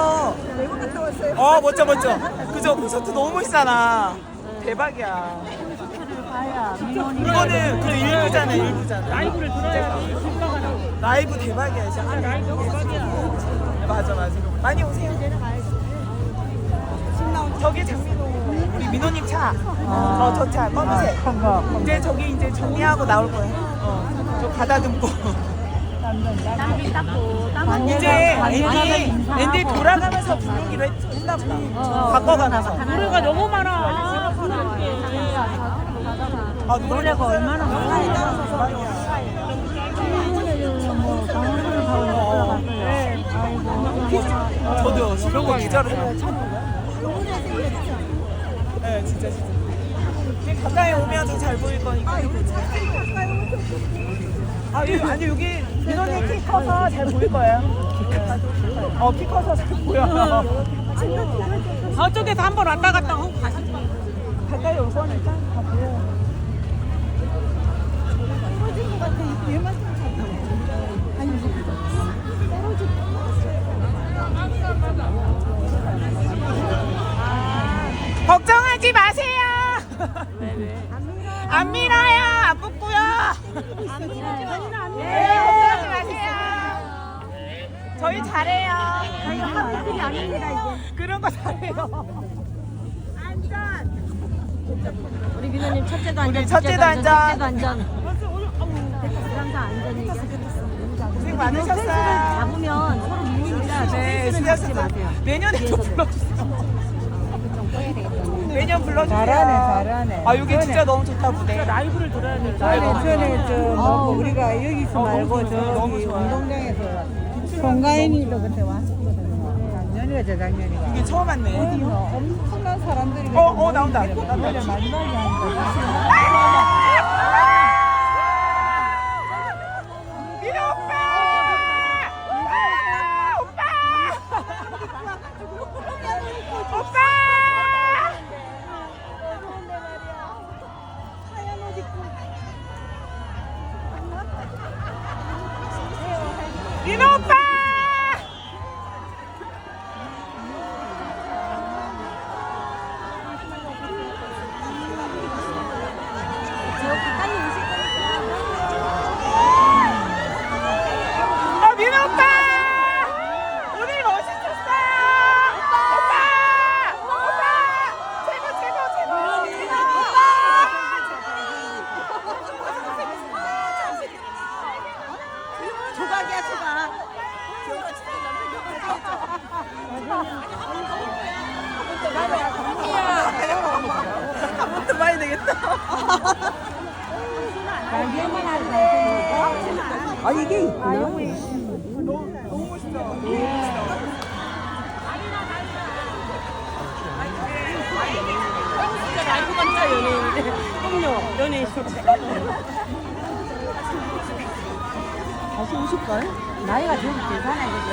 멋져. 외국 갔다 왔어요. 어 멋져 멋져. 그죠 콘서트 너무 멋있잖아. 대박이야. 이거는 그 일부잖아 일부잖아. 라이브를 들어야지 효과가 나. 라이브 대박이야 진짜. 아, 라이브 대박이야. 맞아 맞아. 많이 오세요. 저기 장민호 우리 민호님 차. 어저차 검은색. 건가. 이제 저기 이제 정리하고 나올 거예요. 어. 저 가다듬고. 땀 닦고, 땀 이제 앤디 앤디 돌아가면서 부르기로 했, 했나 보다. 바꿔가면서. 노래가 너무 많아. 아 노래가 얼마나 저도 그런 거 기자로. 네, 진짜 진짜. 가까이 오면 더 잘 보일 거니까. 아, 여기, 아니 여기 민원이 키 커서 잘 보일 거예요. 어, 키 커서 잘 보여. 저쪽에서 한 번 왔다 갔다 하고 가시죠. 가까이 올 거니까 다 보여. 걱정하지 마세요. 안 밀어요. 안 붙고요. 네, 걱정하지 마세요. 저희 잘해요. 저희가 한국들이 아닙니다, 이제. 그런 거 잘해요. 우리 민호님 첫째도 안전, 첫째도 둘째도 안전. 셋째도 안전. 항상 안전이 고생 많으셨어요. 잡으면 서로 밀리니까 네, 마세요. 내년에 또 불러주세요. 내년 불러주세요. 잘하네, 잘하네. 아, 여기 진짜 너무 좋다, 무대. 라이브를 들어야 돼. 전에 전에 저 어. 뭐 우리가 여기서 어, 말고 좋아요. 너무 저기 좋아요. 운동장에서 송가인이도 그때 왔었거든요. 작년이가 재작년이가. 이게 처음 왔네. 뭐 엄청난 사람들이 어, 어, 나온다. 나온다. 마지막에 하니 민호 아 이게 너무, 너무 멋있다. 진짜 라이브가 진짜 연예인인데. 그럼요. 연예인. 다시 오실걸? 나이가 좀 되잖아요, 그죠?